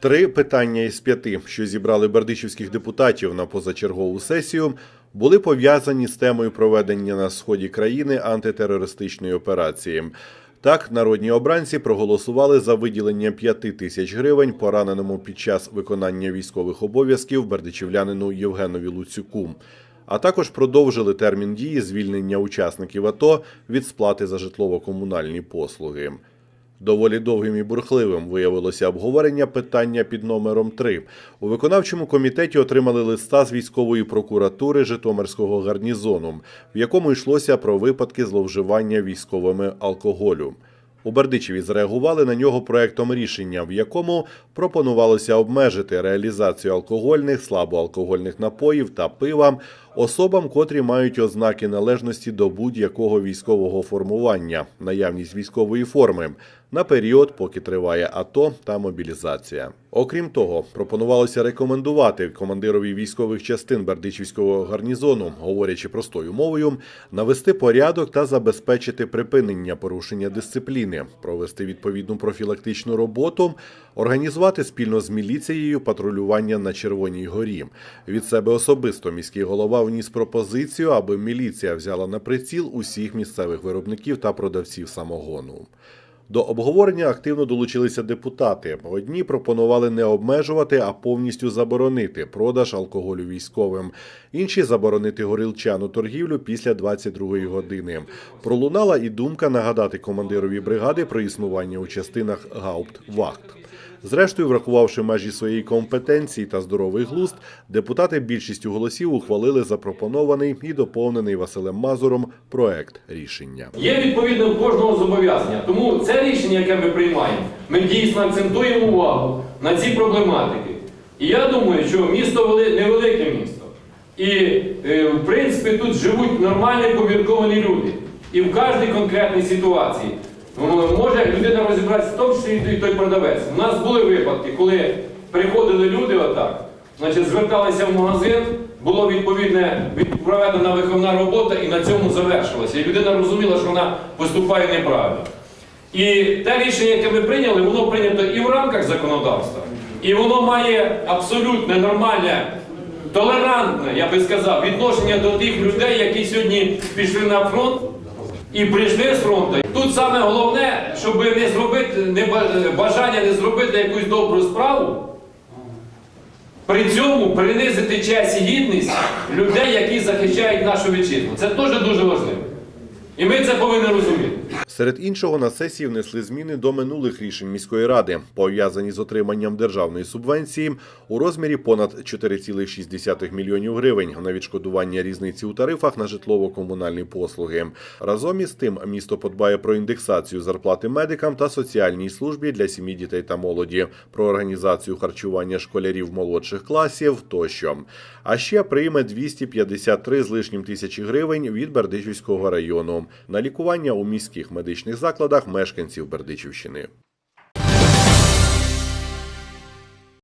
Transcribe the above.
Три питання із п'яти, що зібрали бердичівських депутатів на позачергову сесію, були пов'язані з темою проведення на сході країни антитерористичної операції. Так, народні обранці проголосували за виділення 5 тисяч гривень пораненому під час виконання військових обов'язків бердичівлянину Євгенові Луцюку. А також продовжили термін дії звільнення учасників АТО від сплати за житлово-комунальні послуги. Доволі довгим і бурхливим виявилося обговорення питання під номером 3. У виконавчому комітеті отримали листа з військової прокуратури Житомирського гарнізону, в якому йшлося про випадки зловживання військовими алкоголю. У Бердичеві зреагували на нього проектом рішення, в якому пропонувалося обмежити реалізацію алкогольних, слабоалкогольних напоїв та пива особам, котрі мають ознаки належності до будь-якого військового формування, наявність військової форми на період, поки триває АТО та мобілізація. Окрім того, пропонувалося рекомендувати командирові військових частин Бердичівського гарнізону, говорячи простою мовою, навести порядок та забезпечити припинення порушення дисципліни, провести відповідну профілактичну роботу, організувати спільно з міліцією патрулювання на Червоній горі. Від себе особисто міський голова вніс пропозицію, аби міліція взяла на приціл усіх місцевих виробників та продавців самогону. До обговорення активно долучилися депутати. Одні пропонували не обмежувати, а повністю заборонити продаж алкоголю військовим. Інші заборонити горілчану торгівлю після 22-ї години. Пролунала і думка нагадати командирові бригади про існування у частинах гауптвахт. Зрештою, врахувавши межі своєї компетенції та здоровий глузд, депутати більшістю голосів ухвалили запропонований і доповнений Василем Мазуром проект рішення. Є відповідно у кожного зобов'язання. Тому це рішення, яке ми приймаємо, ми дійсно акцентуємо увагу на ці проблематики. І я думаю, що місто вели- невелике місто. І е, в принципі тут живуть нормальні помірковані люди. І в кожній конкретній ситуації може людина розібратися в тому, що і той продавець. У нас були випадки, коли приходили люди отак, значить, зверталися в магазин, було відповідне проведена виховна робота і на цьому завершилося. І людина розуміла, що вона поступає неправильно. І те рішення, яке ми прийняли, воно прийнято і в рамках законодавства, і воно має абсолютно нормальне, толерантне, я би сказав, відношення до тих людей, які сьогодні пішли на фронт і прийшли з фронту. Тут саме головне, щоб не зробити не бажання не зробити якусь добру справу. При цьому принизити честь і гідність людей, які захищають нашу вітчизну. Це теж дуже важливо. І ми це повинні розуміти. Серед іншого на сесії внесли зміни до минулих рішень міської ради, пов'язані з отриманням державної субвенції у розмірі понад 4,6 мільйонів гривень на відшкодування різниці у тарифах на житлово-комунальні послуги. Разом із тим, місто подбає про індексацію зарплати медикам та соціальній службі для сім'ї дітей та молоді, про організацію харчування школярів молодших класів тощо. А ще прийме 253 з лишнім тисячі гривень від Бердичівського району на лікування у міських медичних закладах мешканців Бердичівщини.